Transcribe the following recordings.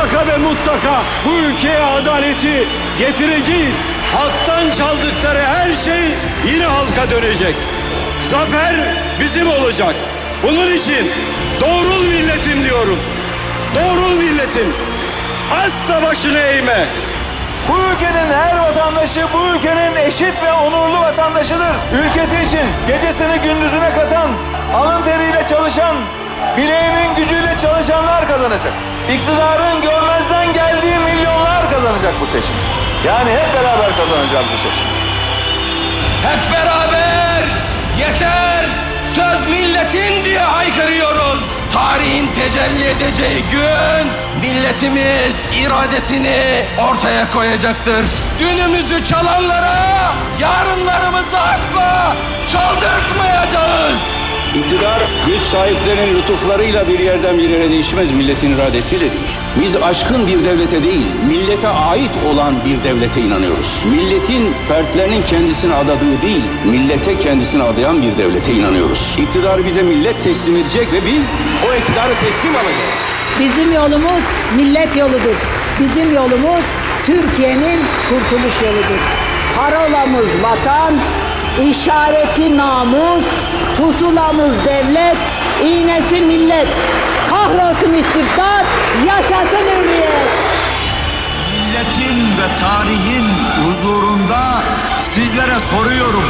mutlaka ve mutlaka bu ülkeye adaleti getireceğiz. Halktan çaldıkları her şey yine halka dönecek. Zafer bizim olacak. Bunun için doğrul milletim diyorum. Doğrul milletim. Asla başını eğme. Bu ülkenin her vatandaşı bu ülkenin eşit ve onurlu vatandaşıdır. Ülkesi için gecesini gündüzüne katan, alın teriyle çalışan, bileğinin gücüyle çalışanlar kazanacak. İktidarın görmezden geldiği milyonlar kazanacak bu seçim. Yani hep beraber kazanacağız bu seçim. Hep beraber yeter söz milletin diye haykırıyoruz. Tarihin tecelli edeceği gün milletimiz iradesini ortaya koyacaktır. Günümüzü çalanlara yarınlarımızı asla çaldırtmayacağız. İktidar güç sahiplerinin lütuflarıyla bir yerden bir yere değişmez, milletin iradesiyle değişir. Biz aşkın bir devlete değil, millete ait olan bir devlete inanıyoruz. Milletin fertlerinin kendisine adadığı değil, millete kendisini adayan bir devlete inanıyoruz. İktidarı bize millet teslim edecek ve biz o iktidarı teslim alacağız. Bizim yolumuz millet yoludur. Bizim yolumuz Türkiye'nin kurtuluş yoludur. Parolamız vatan, işareti namus, pusulamız devlet, iğnesi millet. Kahrolsun istibdat, yaşasın hürriyet. milletin ve tarihin huzurunda sizlere soruyorum.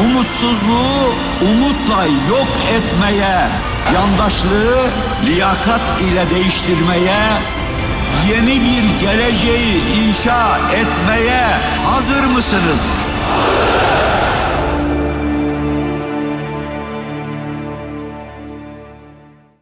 Umutsuzluğu umutla yok etmeye, yandaşlığı liyakat ile değiştirmeye, yeni bir geleceği inşa etmeye hazır mısınız?